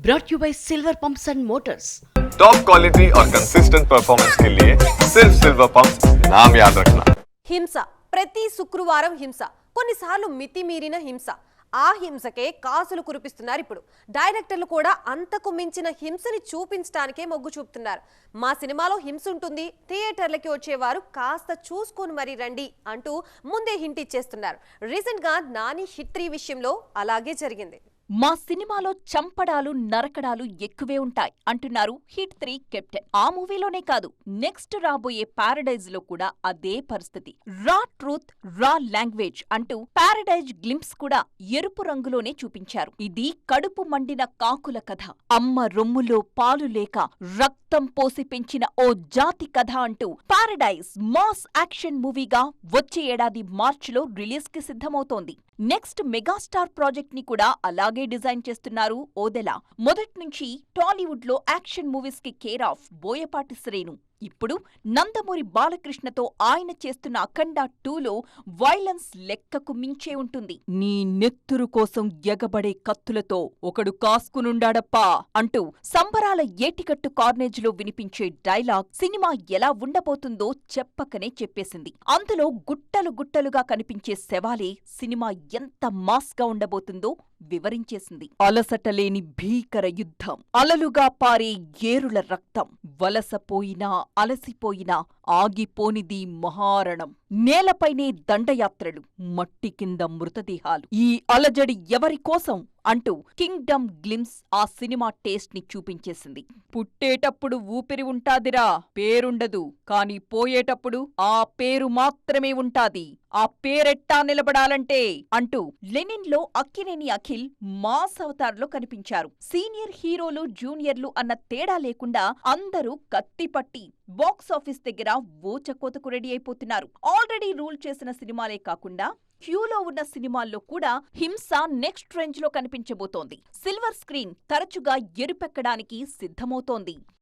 brought to you by Silver Pumps and Motors. Top quality और consistent performance के लिए सिर्फ सिल्वर पंप नाम याद रखना హింస ప్రతి శుక్రవారం హింస కొన్నిసార్లు మితిమీరిన హింస ఆ హింసకే కాసులు కురిపిస్తున్నారు ఇప్పుడు డైరెక్టర్లు కూడా అంతకు మించిన హింసని చూపించడానికే మొగ్గు చూపుతున్నారు మా సినిమాలో హింస ఉంటుంది థియేటర్లకి వచ్చేవారు కాస్త చూసుకొని మరీ రండి అంటూ ముందే హింట్ ఇచ్చేస్తున్నారు రీసెంట్ గా నాని హిట్ త్రీ విషయంలో అలాగే జరిగింది మా సినిమాలో చంపడాలు నరకడాలు ఎక్కువే ఉంటాయి అంటున్నారు హిట్ త్రీ కెప్టెన్. ఆ మూవీలోనే కాదు నెక్స్ట్ రాబోయే పారడైజ్లో కూడా అదే పరిస్థితి. రా ట్రూత్ రా లాంగ్వేజ్ అంటూ పారడైజ్ గ్లింప్స్ కూడా ఎరుపు రంగులోనే చూపించారు. ఇది కడుపు మండిన కాకుల కథ. అమ్మ రొమ్ములో పాలు లేక రక్తం పోసి పెంచిన ఓ జాతి కథ అంటూ పారడైజ్ మాస్ యాక్షన్ మూవీగా వచ్చే ఏడాది మార్చిలో రిలీజ్కి సిద్ధమవుతోంది. నెక్స్ట్ మెగాస్టార్ ప్రాజెక్ట్ని కూడా అలాగే డిజైన్ చేస్తున్నారు ఓదెల. మొదట్నుంచి టాలీవుడ్లో యాక్షన్ మూవీస్కి కేర్ ఆఫ్ బోయపాటి శ్రేణు ఇప్పుడు నందమూరి బాలకృష్ణతో ఆయన చేస్తున్న అఖండ టూలో వైలెన్స్ లెక్కకు మించే ఉంటుంది. నీ నెత్తురు కోసం ఎగబడే కత్తులతో ఒకడు కాసుకునుండాడప్పా అంటూ సంబరాల ఏటికట్టు కార్నేజ్లో వినిపించే డైలాగ్ సినిమా ఎలా ఉండబోతుందో చెప్పకనే చెప్పేసింది. అందులో గుట్టలు గుట్టలుగా కనిపించే శవాలే సినిమా ఎంత మాస్గా ఉండబోతుందో వివరించేసింది. అలసటలేని భీకర యుద్ధం. అలలుగా పారే ఏరుల రక్తం. వలసపోయినా అలసిపోయినా ఆగిపోనిది మహారణం. నేలపైనే దండయాత్రలు మట్టి కింద మృతదేహాలు. ఈ అలజడి ఎవరి కోసం అంటూ కింగ్డమ్ గ్లిమ్స్ ఆ సినిమా టేస్ట్ని చూపించేసింది. పుట్టేటప్పుడు ఊపిరి ఉంటాదిరా పేరుండదు. కాని పోయేటప్పుడు ఆ పేరు మాత్రమే ఉంటాది. ఆ పేరెట్టా నిలబడాలంటే అంటూ లెనిన్లో అక్కినేని అఖిల్ మాస్ అవతార్లో కనిపించారు. సీనియర్ హీరోలు జూనియర్లు అన్న తేడా లేకుండా అందరూ కత్తిపట్టి బాక్స్ ఆఫీస్ దగ్గర ఓచకోతకు రెడీ అయిపోతున్నారు. ఆల్రెడీ రూల్ చేసిన సినిమాలే కాకుండా క్యూలో ఉన్న సినిమాల్లో కూడా హింస నెక్స్ట్ రేంజ్లో కనిపించబోతోంది. సిల్వర్ స్క్రీన్ తరచుగా ఎరుపెక్కడానికి సిద్ధమవుతోంది.